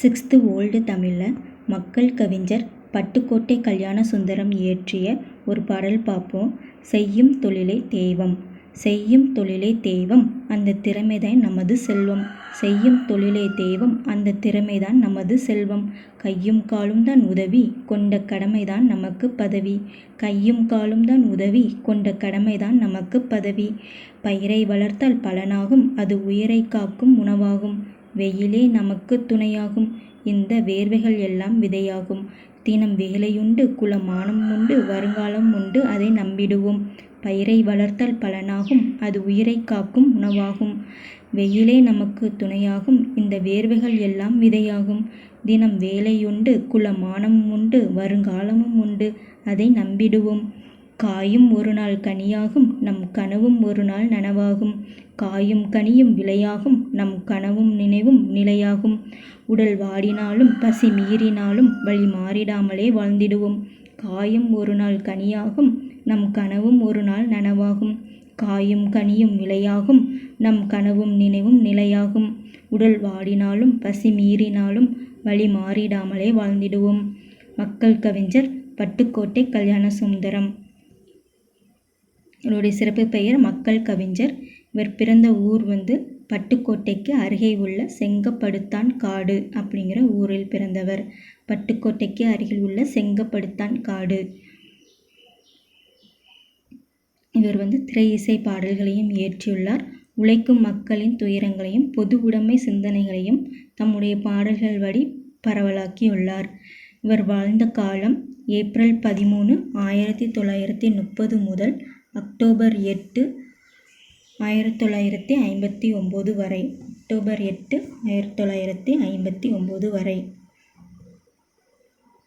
Sixth old தமிழில் மக்கள் கவிஞர் பட்டுக்கோட்டை கல்யாணசுந்தரம் இயற்றிய ஒரு பாடல் பார்ப்போம். செய்யும் தொழிலே தெய்வம் செய்யும் தொழிலே தெய்வம் அந்த திறமைதான் நமது செல்வம். செய்யும் தொழிலே தெய்வம் அந்த திறமைதான் நமது செல்வம். கையும் காலும் தான் உதவி கொண்ட கடமைதான் நமக்கு பதவி. கையும் காலும் தான் உதவி கொண்ட கடமைதான் நமக்கு பதவி. பயிரை வளர்த்தால் பலனாகும் அது உயிரை காக்கும் உணவாகும். வெயிலே நமக்கு துணையாகும். இந்த வேர்வைகள் எல்லாம் விதையாகும். தினம் வேலையுண்டு குலமானம் உண்டு வருங்காலம் உண்டு அதை நம்பிடுவோம். பயிரை வளர்த்தல் பலனாகும் அது உயிரை காக்கும் உணவாகும். வெயிலே நமக்கு துணையாகும் இந்த வேர்வைகள் எல்லாம் விதையாகும். தினம் வேலையுண்டு குலமானம் உண்டு வருங்காலமும் உண்டு அதை நம்பிடுவோம். காயும் ஒரு நாள் கனியாகும் நம் கனவும் ஒரு நாள் நனவாகும். காயும் கனியும் விளையாகும் நம் கனவும் நினைவும் நிலையாகும். உடல் வாடினாலும் பசி மீறினாலும் வழி மாறிடாமலே வாழ்ந்திடுவோம். காயும் ஒரு நாள் கனியாகும் நம் கனவும் ஒரு நாள் நனவாகும். காயும் கனியும் விளையாகும் நம் கனவும் நினைவும் நிலையாகும். உடல் வாடினாலும் பசி மீறினாலும் வழி மாறிடாமலே வாழ்ந்திடுவோம். மக்கள் கவிஞர் பட்டுக்கோட்டை கல்யாணசுந்தரம் இவருடைய சிறப்பு பெயர் மக்கள் கவிஞர். இவர் பிறந்த ஊர் வந்து பட்டுக்கோட்டைக்கு அருகே உள்ள செங்கப்படுத்தான் காடு அப்படிங்கிற ஊரில் பிறந்தவர். பட்டுக்கோட்டைக்கு அருகில் உள்ள செங்கப்படுத்தான் காடு. இவர் வந்து திரை இசை பாடல்களையும் இயற்றியுள்ளார். உழைக்கும் மக்களின் துயரங்களையும் பொது உடைமை சிந்தனைகளையும் தம்முடைய பாடல்கள் வழி பரவலாக்கியுள்ளார். இவர் வாழ்ந்த காலம் ஏப்ரல் பதிமூணு ஆயிரத்தி தொள்ளாயிரத்தி முப்பது முதல் அக்டோபர் எட்டு ஆயிரத்தி தொள்ளாயிரத்தி ஐம்பத்தி ஒம்பது வரை. அக்டோபர் எட்டு ஆயிரத்தி தொள்ளாயிரத்தி ஐம்பத்தி ஒம்பது வரை.